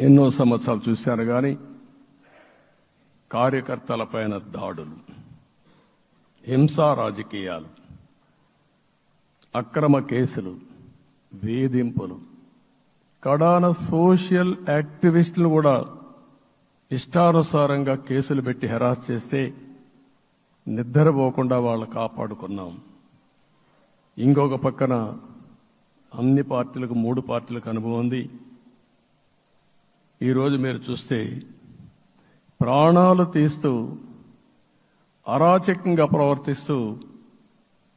ఎన్నో సంవత్సరాలు చూశాను కానీ కార్యకర్తలపైన దాడులు హింసా రాజకీయాలు అక్రమ కేసులు వేధింపులు కడాన సోషల్ యాక్టివిస్టులు కూడా ఇష్టానుసారంగా కేసులు పెట్టి హెరాస్ చేస్తే నిద్రపోకుండా వాళ్ళు కాపాడుకున్నాం. ఇంకొక పక్కన అన్ని పార్టీలకు మూడు పార్టీలకు అనుభవం ఉంది. ఈరోజు మీరు చూస్తే ప్రాణాలు తీస్తూ అరాచకంగా ప్రవర్తిస్తూ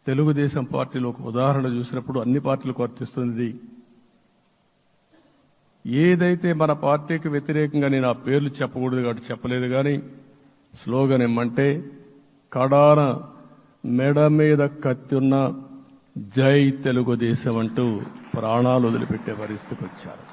తెలుగుదేశం పార్టీలో ఒక ఉదాహరణ చూసినప్పుడు అన్ని పార్టీలకు వర్తిస్తుంది. ఏదైతే మన పార్టీకి వ్యతిరేకంగా నేను ఆ పేర్లు చెప్పకూడదు కాబట్టి చెప్పలేదు కానీ స్లోగన్ ఏమంటే కడాన మెడ మీద కత్తున్న జై తెలుగుదేశం అంటూ ప్రాణాలు వదిలిపెట్టే పరిస్థితికి వచ్చారు.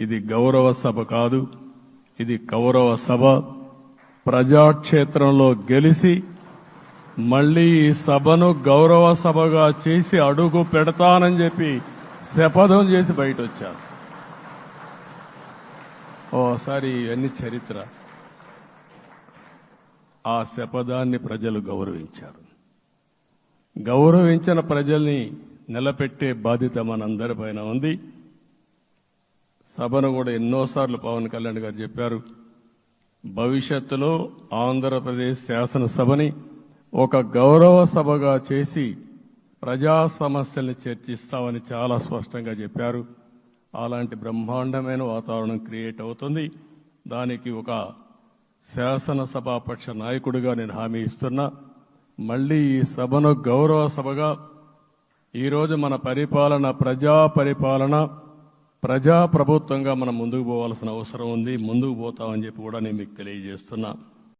ఇది గౌరవ సభ కాదు ఇది కౌరవ సభ. ప్రజాక్షేత్రంలో గెలిచి మళ్ళీ ఈ సభను గౌరవ సభగా చేసి అడుగు పెడతానని చెప్పి శపథం చేసి బయట వచ్చాను ఓసారి ఇవన్నీ చరిత్ర. ఆ శపథాన్ని ప్రజలు గౌరవించారు. గౌరవించిన ప్రజల్ని నిలబెట్టే బాధ్యత మనందరిపైన ఉంది. సభను కూడా ఎన్నోసార్లు పవన్ కళ్యాణ్ గారు చెప్పారు. భవిష్యత్తులో ఆంధ్రప్రదేశ్ శాసనసభని ఒక గౌరవ సభగా చేసి ప్రజా సమస్యల్ని చర్చిస్తామని చాలా స్పష్టంగా చెప్పారు. అలాంటి బ్రహ్మాండమైన వాతావరణం క్రియేట్ అవుతుంది. దానికి ఒక శాసనసభాపక్ష నాయకుడిగా నేను హామీ ఇస్తున్నా. మళ్ళీ ఈ సభను గౌరవ సభగా ఈరోజు మన పరిపాలన ప్రజా పరిపాలన ప్రజా ప్రభుత్వంగా మనం ముందుకు పోవాల్సిన అవసరం ఉంది. ముందుకు పోతామని చెప్పి కూడా నేను మీకు తెలియజేస్తున్నా.